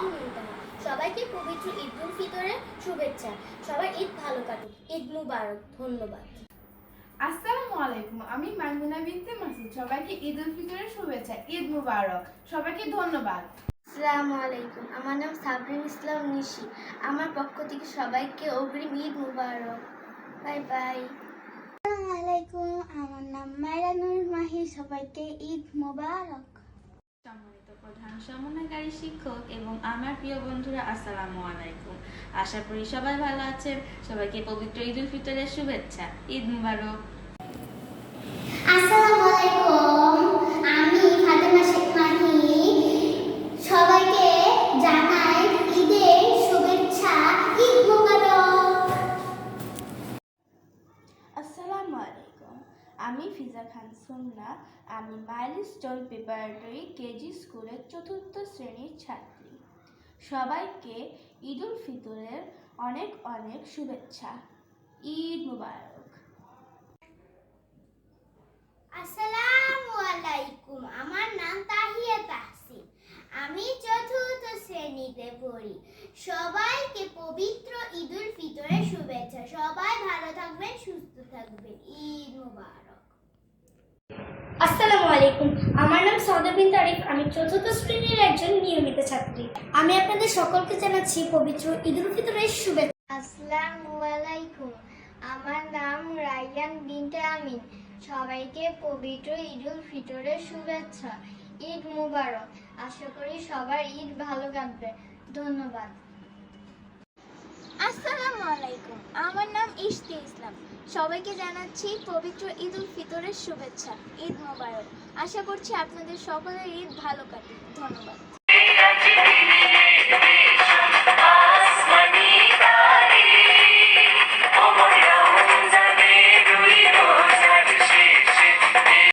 সবাইকে পবিত্র ঈদ উল ফিতরের শুভেচ্ছা। সবাই ঈদ ভালো কাটুক। ঈদ মুবারক। ধন্যবাদ। আসসালামু আলাইকুম। আমি মাইমুনা বিনতে মাসুদ। সবাইকে ঈদ উল ফিতরের শুভেচ্ছা। ঈদ মুবারক। সবাইকে ধন্যবাদ। আসসালামু আলাইকুম। আমার নাম সাবরিন ইসলাম নিশি। আমার পক্ষ থেকে সবাইকে অগ্রিম ঈদ মুবারক। Bye bye. আসসালামু আলাইকুম। আমার নাম মাইরানুর মাহি। সবাইকে ঈদ মুবারক। সম্মানিত প্রধান সমন্বয়কারী শিক্ষক এবং আমার প্রিয় বন্ধুরা, আসসালামু আলাইকুম। আশা করি সবাই ভালো আছেন। সবাইকে পবিত্র ঈদ উল ফিতরের শুভেচ্ছা, ঈদ মুবারক আসসালামু আলাইকুম আমি ফাতেমা শেখ মাহি সবাইকে জানাই ঈদের শুভেচ্ছা ঈদ মুবারক আসসালামু আলাইকুম আমি সুমনা আমি মাইলস্টোন প্রিপারেটরি কেজি স্কুলের চতুর্থ শ্রেণির ছাত্রী। সবাইকে ঈদ উল ফিতরের অনেক অনেক শুভেচ্ছা। ঈদ মুবারক। আলাইকুম, আমার নাম তাহিয়া আমি চতুর্থ শ্রেণীতে পড়ি। সবাইকে পবিত্র ঈদুল ফিতরের শুভেচ্ছা। সবাই ভালো থাকবেন, সুস্থ থাকবেন। ঈদ মুবারক। আসসালামু আলাইকুম। আমার নাম সৌদা বিন তারিফ। আমি চতুর্থ শ্রেণির একজন নিয়মিত ছাত্রী। আমি আপনাদের সকলকে জানাচ্ছি পবিত্র ঈদুল ফিতরের শুভেচ্ছা। আসসালামু আলাইকুম। আমার নাম রাইয়ান বিনতে আমিন। সবাইকে পবিত্র ঈদুল ফিতরের শুভেচ্ছা। ঈদ মুবারক। আশা করি সবার ঈদ ভালো কাটবে। ধন্যবাদ। আসসালামু আমার নাম ইশতি ইসলাম। সবাইকে জানাচ্ছি পবিত্র ঈদ উল ফিতরের শুভেচ্ছা, ঈদ মোবারক। আশা করছি আপনাদের সকলের ঈদ ভালো কাটে ধন্যবাদ।